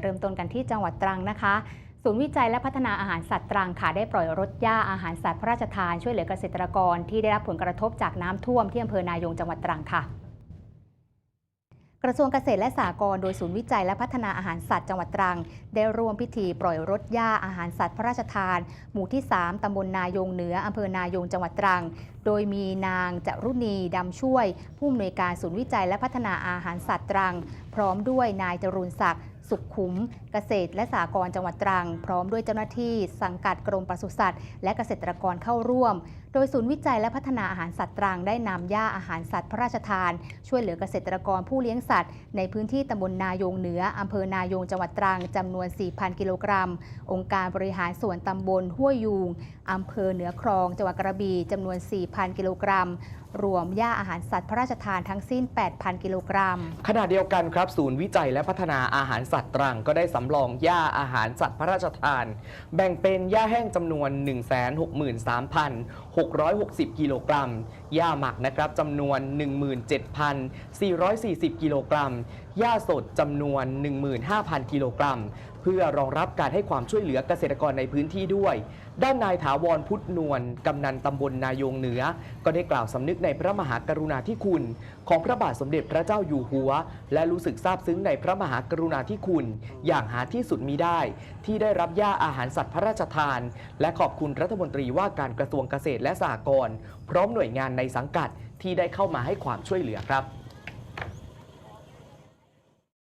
เริ่มต้นกันที่จังหวัดตรังนะคะศูนย์วิจัยและพัฒนาอาหารสัตว์ตรังค่ะได้ปล่อยรถหญ้าอาหารสัตว์พระราชทานช่วยเหลือเกษตรกรที่ได้รับผลกระทบจากน้ำท่วมที่อำเภอนายงจังหวัดตรังค่ะ กระทรวงเกษตรและสหกรณ์โดยศูนย์วิจัยและพัฒนาอาหารสัตว์จังหวัดตรัง ได้ร่วมพิธีปล่อยรถหญ้าอาหารสัตว์พระราชทาน หมู่ที่ 3 ตำบลนายงเหนืออำเภอนายงจังหวัดตรัง โดยมีนางจรุณีดำช่วย ผู้อำนวยการศูนย์วิจัยและพัฒนาอาหารสัตว์ตรัง พร้อมด้วยนายจรุนศักดิ์ สุขขุม เกษตรและสหกรณ์จังหวัดตรัง พร้อมด้วยเจ้าหน้าที่สังกัดกรมปศุสัตว์ และเกษตรกรเข้าร่วม โดยศูนย์วิจัยและพัฒนาอาหารสัตว์ตรังได้นำหญ้าอาหารสัตว์พระราชทาน ช่วยเหลือเกษตรกรผู้เลี้ยงสัตว์ ในพื้นที่ตำบลนายงเหนืออำเภอนายงจังหวัดตรังจำนวน 4,000 กิโลกรัม องค์การบริหารส่วนตำบลห้วยยูงอำเภอเหนือคลองจังหวัดกระบี่จำนวน 4,000 กิโลกรัมรวมหญ้าอาหารสัตว์พระราชทานทั้งสิ้น 8,000 กิโลกรัม ขณะเดียวกันครับ ศูนย์วิจัยและพัฒนาอาหารสัตว์ตรัง ก็ได้สำรองหญ้าอาหารสัตว์พระราชทาน แบ่งเป็นหญ้าแห้งจำนวน 163,660 กิโลกรัมหญ้าหมักนะครับจำนวน 17,440 กิโลกรัมหญ้าสดจำนวน 15,000 กิโลกรัมเพื่อรองรับการให้ความช่วยเหลือเกษตรกรในพื้นที่ด้วย ด้านนายถาวรพุทธนวลกำนันตำบลนายงเหนือ ก็ได้กล่าวสำนึกในพระมหากรุณาธิคุณ ของพระบาทสมเด็จพระเจ้าอยู่หัว และรู้สึกซาบซึ้งในพระมหากรุณาธิคุณ อย่างหาที่สุดมีได้ ที่ได้รับย่าอาหารสัตว์พระราชทาน และขอบคุณรัฐมนตรีว่าการกระทรวงเกษตรและสหกรณ์พร้อมหน่วยงานในสังกัดที่ได้เข้ามาให้ความช่วยเหลือครับ